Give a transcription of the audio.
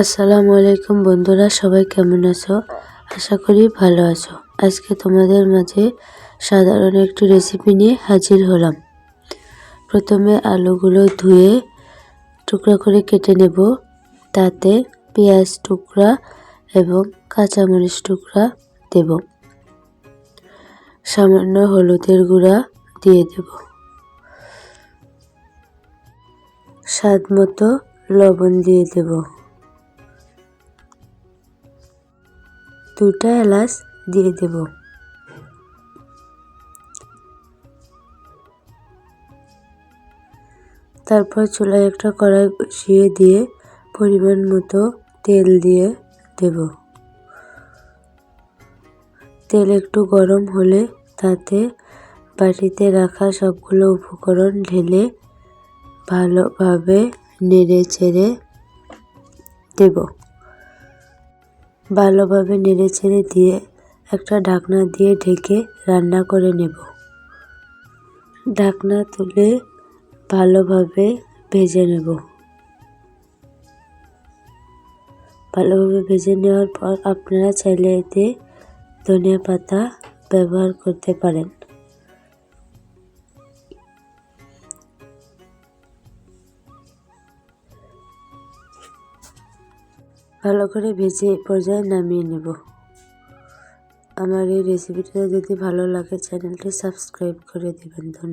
আসসালামু আলাইকুম বন্ধুরা, সবাই কেমন আছো? আশা করি ভালো আছো। আজকে তোমাদের মাঝে সাধারণ একটি রেসিপি নিয়ে হাজির হলাম। প্রথমে আলুগুলো ধুয়ে টুকরা করে কেটে নেব। তাতে পেঁয়াজ টুকরা এবং কাঁচামরিচ টুকরা দেব। সামান্য হলুদের গুঁড়া দিয়ে দেব। স্বাদ মতো লবণ দিয়ে দেব। দুটা এলাচ দিয়ে দেব। তারপর চুলায় একটা কড়াই বসিয়ে দিয়ে পরিমাণ মতো তেল দিয়ে দেব। তেল একটু গরম হলে তাতে বাটিতে রাখা সবগুলো উপকরণ ঢেলে ভালোভাবে নেড়ে চেড়ে দেব। ভালোভাবে নেড়ে ছেড়ে দিয়ে একটা ঢাকনা দিয়ে ঢেকে রান্না করে নেব। ঢাকনা তুলে ভালোভাবে ভেজে নেব। ভালোভাবে ভেজে নেওয়ার পর আপনারা চাইলে এতে ধনিয়া পাতা ব্যবহার করতে পারেন। ভালো করে ভেজে পর্যায়ে নামিয়ে নেব। আমার এই রেসিপিটা যদি ভালো লাগে চ্যানেলটি সাবস্ক্রাইব করে দেবেন। ধন্যবাদ।